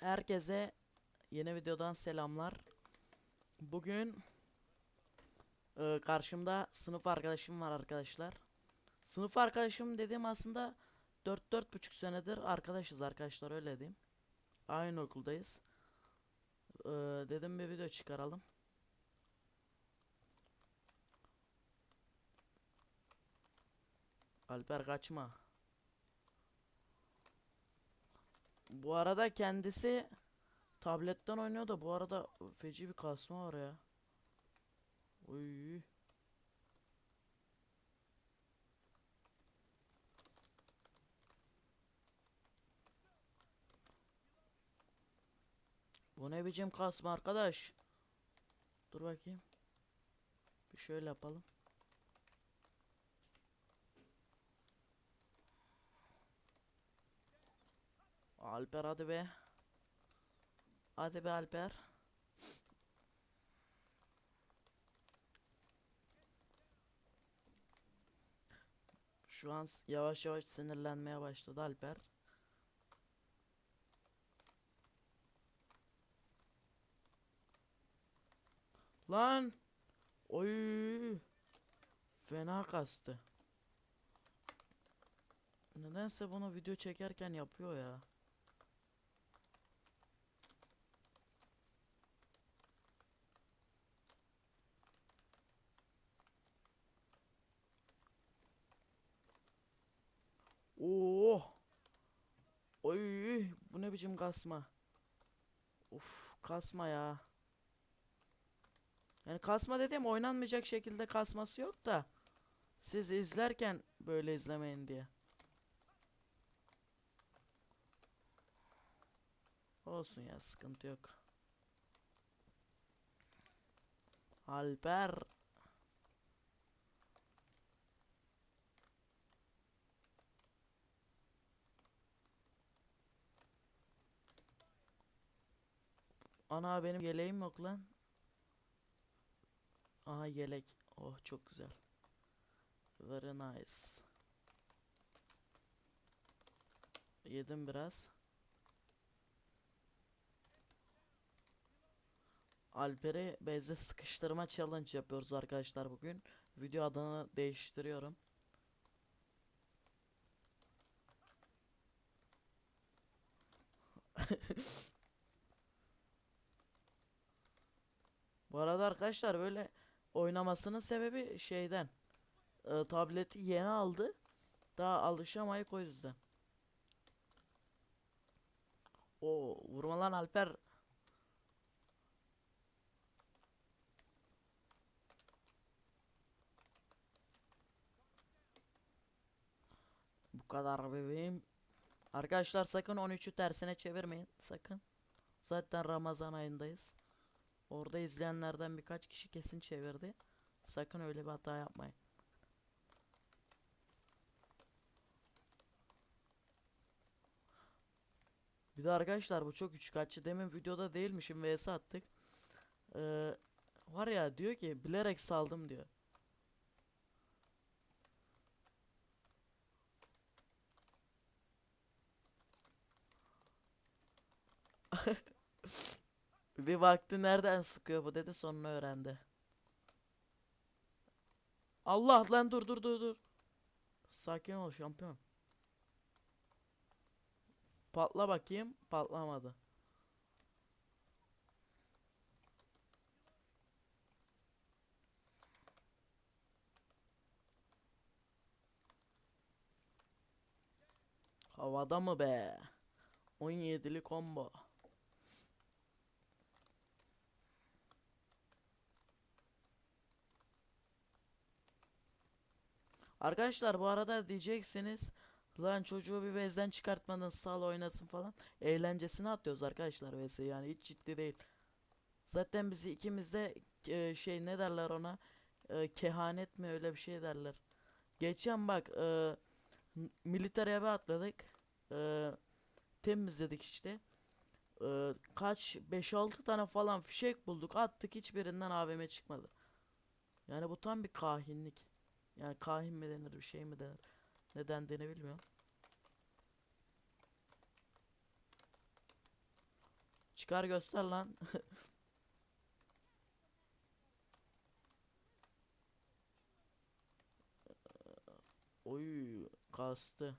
Herkese yeni videodan selamlar. Bugün e, karşımda sınıf arkadaşım var arkadaşlar. Sınıf arkadaşım dediğim aslında 4-4,5 senedir arkadaşız arkadaşlar öyle diyeyim. Aynı okuldayız. E, dedim bir video çıkaralım. Alper kaçma. Bu arada kendisi tabletten oynuyor da bu arada feci bir kasma var ya. Oy. Bu ne biçim kasma arkadaş? Dur bakayım. Bir şöyle yapalım. Alper hadi be. Hadi be Alper. Şu an yavaş yavaş sinirlenmeye başladı Alper. Lan! Oy! Fena kastı. Nedense bunu video çekerken yapıyor ya. Oo. Oy, bu ne biçim kasma? Uf, kasma ya. Yani kasma dediğim oynanmayacak şekilde kasması yok da siz izlerken böyle izlemeyin diye. Olsun ya sıkıntı yok. Alper Ana benim yeleğim yok lan. Aha yelek. Oh çok güzel. Very nice. Yedim biraz. Alper'i bezle sıkıştırma challenge yapıyoruz arkadaşlar bugün. Video adını değiştiriyorum. Bu arada arkadaşlar böyle oynamasının sebebi şeyden. e, tableti yeni aldı. Daha alışamayık o yüzden. O vurma Alper. Bu kadar bebeğim. Arkadaşlar sakın 13'ü tersine çevirmeyin. Sakın. Zaten Ramazan ayındayız. Orada izleyenlerden birkaç kişi kesin çevirdi. Sakın öyle bir hata yapmayın. Bir de arkadaşlar bu çok üçkağıtçı. Demin videoda değilmişim vs attık. Ee, var ya diyor ki bilerek saldım diyor. Bir vakti nereden sıkıyor bu dedi sonunu öğrendi. Allah lan dur dur dur dur. Sakin ol şampiyon. Patla bakayım. Patlamadı. Havada mı be? 17'li combo. Arkadaşlar bu arada diyeceksiniz lan çocuğu bir bezden çıkartmadın sal oynasın falan. Eğlencesine atıyoruz arkadaşlar vs yani hiç ciddi değil. Zaten bizi ikimiz de e, şey ne derler ona E, kehanet mi öyle bir şey derler. Geçen bak e, m- militereye bir atladık. E, temizledik işte. E, kaç 5-6 tane falan fişek bulduk attık hiçbirinden AVM çıkmadı. Yani bu tam bir kahinlik. Yani kahin mi denir bir şey mi denir? Neden denir bilmiyorum. Çıkar göster lan. Oy kastı.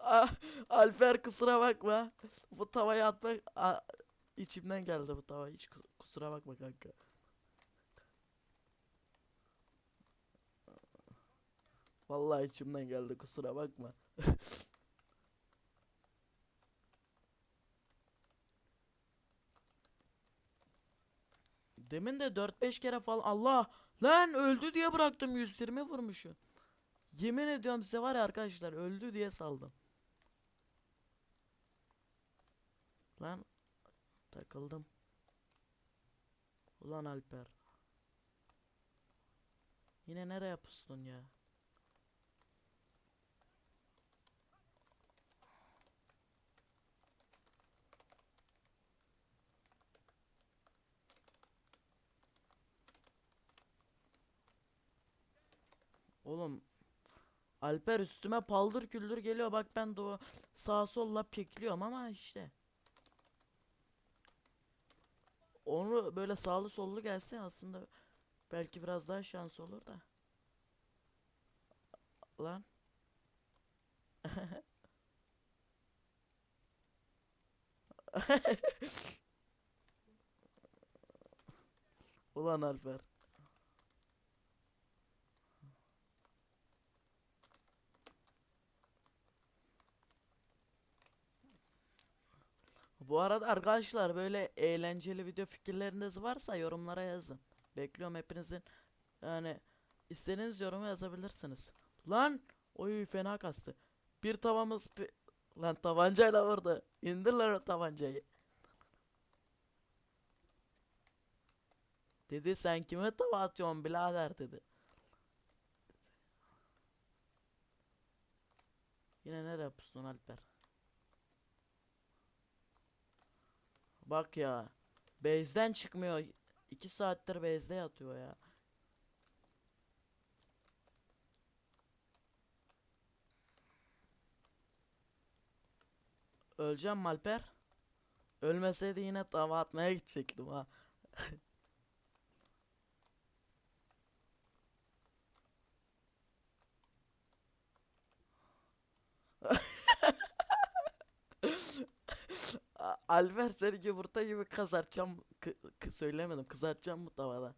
Ah, Alper kusura bakma. Bu tavayı atmak a- içimden geldi bu tava. Hiç ku- kusura bakma kanka. Vallahi içimden geldi kusura bakma. Demin de 4-5 kere falan Allah lan öldü diye bıraktım 120 vurmuşum. Yemin ediyorum size var ya arkadaşlar öldü diye saldım. Lan takıldım. Ulan Alper. Yine nereye pustun ya? Oğlum Alper üstüme paldır küldür geliyor bak ben de o sağa solla pikliyorum ama işte. Onu böyle sağlı sollu gelse aslında belki biraz daha şans olur da. Lan. Ulan Alper. Bu arada arkadaşlar böyle eğlenceli video fikirleriniz varsa yorumlara yazın. Bekliyorum hepinizin yani istediğiniz yorumu yazabilirsiniz. Lan oy fena kastı. Bir tavamız pi- lan tabancayla vurdu. İndir lan o tabancayı. Dedi sen kime tava atıyorsun birader dedi. Yine nereye yapıyorsun Alper? Bak ya. Base'den çıkmıyor. 2 saattir base'de yatıyor ya. Öleceğim mi Alper? Ölmeseydi yine tava atmaya gidecektim ha. Alper seni yumurta gibi kızartacağım. Kı- kı- söylemedim. Kızartacağım bu tavada.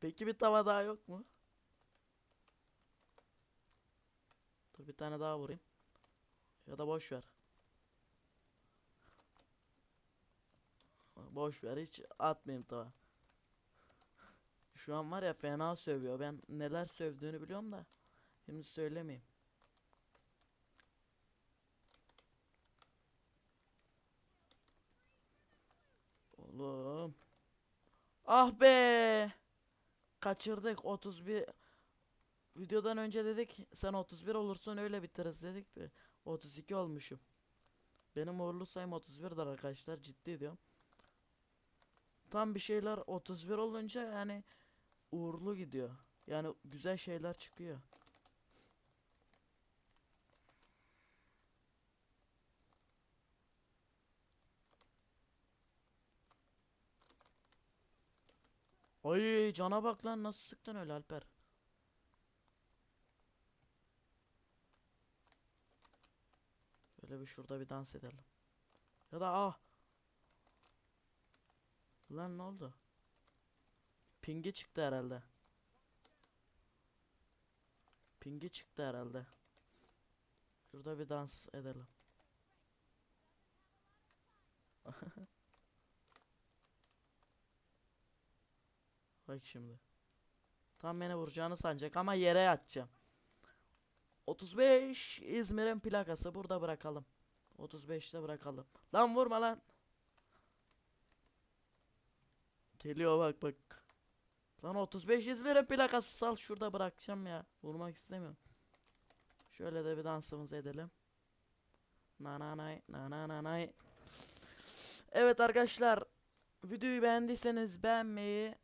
Peki bir tava daha yok mu? Dur bir tane daha vurayım. Ya da boş ver. Boş ver hiç atmayayım tava. Şu an var ya fena sövüyor. Ben neler sövdüğünü biliyorum da. Şimdi söylemeyeyim. Oğlum. Ah be. Kaçırdık 31. Videodan önce dedik sen 31 olursun öyle bitiririz dedik de 32 olmuşum. Benim uğurlu sayım 31'dir arkadaşlar ciddi diyorum. Tam bir şeyler 31 olunca yani uğurlu gidiyor. Yani güzel şeyler çıkıyor. Ay cana bak lan nasıl sıktın öyle Alper. Böyle bir şurada bir dans edelim. Ya da ah. Lan ne oldu? Pingi çıktı herhalde. Pingi çıktı herhalde. Şurada bir dans edelim. Bak şimdi. Tam beni vuracağını sanacak ama yere yatacağım. 35 İzmir'in plakası burada bırakalım. 35'te bırakalım. Lan vurma lan. Geliyor bak bak. Lan 35 İzmir'in plakası sal şurada bırakacağım ya. Vurmak istemiyorum. Şöyle de bir dansımızı edelim. Nananay nananay. Evet arkadaşlar videoyu beğendiyseniz beğenmeyi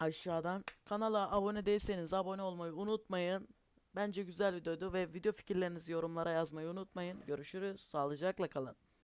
aşağıdan kanala abone değilseniz abone olmayı unutmayın. Bence güzel videoydu ve video fikirlerinizi yorumlara yazmayı unutmayın. Görüşürüz. Sağlıcakla kalın.